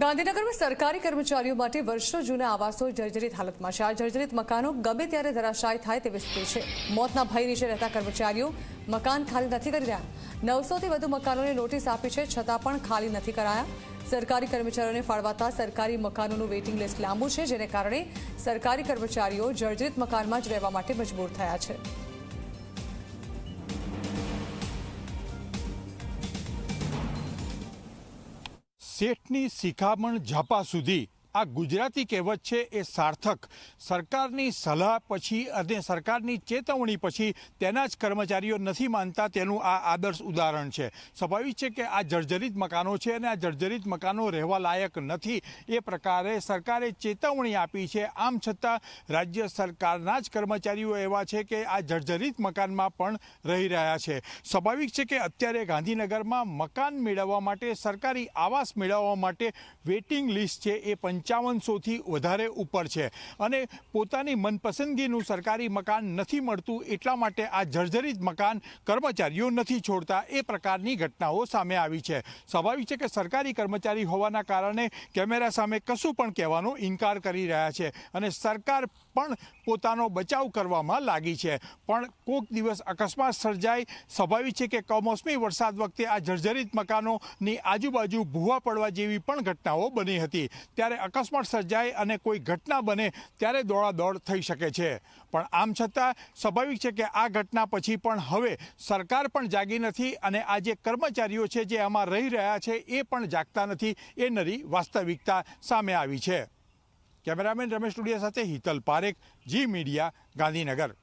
ગાંધીનગરમાં સરકારી કર્મચારીઓ માટે વર્ષો જૂના આવાસો જર્જરિત હાલતમાં છે. આ જર્જરિત મકાનો ગમે ત્યારે ધરાશાય થાય તેવી સ્થિતિ છે. મોતના ભય નીચે રહેતા કર્મચારીઓ મકાન ખાલી નથી કરી રહ્યા. નવસોથી વધુ મકાનોને નોટિસ આપી છે, છતાં પણ ખાલી નથી કરાયા. સરકારી કર્મચારીઓને ફાળવાતા સરકારી મકાનોનું વેઇટિંગ લિસ્ટ લાંબુ છે, જેને કારણે સરકારી કર્મચારીઓ જર્જરિત મકાનમાં જ રહેવા માટે મજબૂર થયા છે. શેઠની શિખામણ ઝાપા સુધી આ ગુજરાતી કહેવત છે, એ સાર્થક. સરકારની સલાહ પછી અને સરકારની ચેતવણી પછી તેના જ કર્મચારીઓ નથી માનતા તેનું આ આદર્શ ઉદાહરણ છે. સ્વાભાવિક છે કે આ જર્જરિત મકાનો છે અને આ જર્જરિત મકાનો રહેવા લાયક નથી. એ પ્રકારે સરકારે ચેતવણી આપી છે. આમ છતાં રાજ્ય સરકારના જ કર્મચારીઓ એવા છે કે આ જર્જરિત મકાનમાં પણ રહી રહ્યા છે. સ્વાભાવિક છે કે અત્યારે ગાંધીનગરમાં મકાન મેળવવા માટે, સરકારી આવાસ મેળવવા માટે વેઇટિંગ લિસ્ટ છે એ પંચાવનસોથી વધારે ઉપર છે. અને પોતાની મનપસંદગીનું સરકારી મકાન નથી મળતું એટલા માટે આ જર્જરિત મકાન કર્મચારીઓ નથી છોડતા એ પ્રકારની ઘટનાઓ સામે આવી છે. સ્વાભાવિક છે કે સરકારી કર્મચારી હોવાના કારણે કેમેરા સામે કશું પણ કહેવાનો ઇનકાર કરી રહ્યા છે અને સરકાર પણ પોતાનો બચાવ કરવામાં લાગી છે. પણ કોઈક દિવસ અકસ્માત સર્જાય, સ્વાભાવિક છે કે કમોસમી વરસાદ વખતે આ જર્જરિત મકાનોની આજુબાજુ ભૂવા પડવા જેવી પણ ઘટનાઓ બની હતી. ત્યારે અકસ્માત સર્જાય અને કોઈ ઘટના બને ત્યારે દોડાદોડ થઈ શકે છે. પણ આમ છતાં સ્વાભાવિક છે કે આ ઘટના પછી પણ હવે સરકાર પણ જાગી નથી અને આ જે કર્મચારીઓ છે જે આમાં રહી રહ્યા છે એ પણ જાગતા નથી. એ નરી વાસ્તવિકતા સામે આવી છે. કેમેરામેન રમેશ ટુડિયા સાથે હિતલ પારેખ, જી મીડિયા, ગાંધીનગર.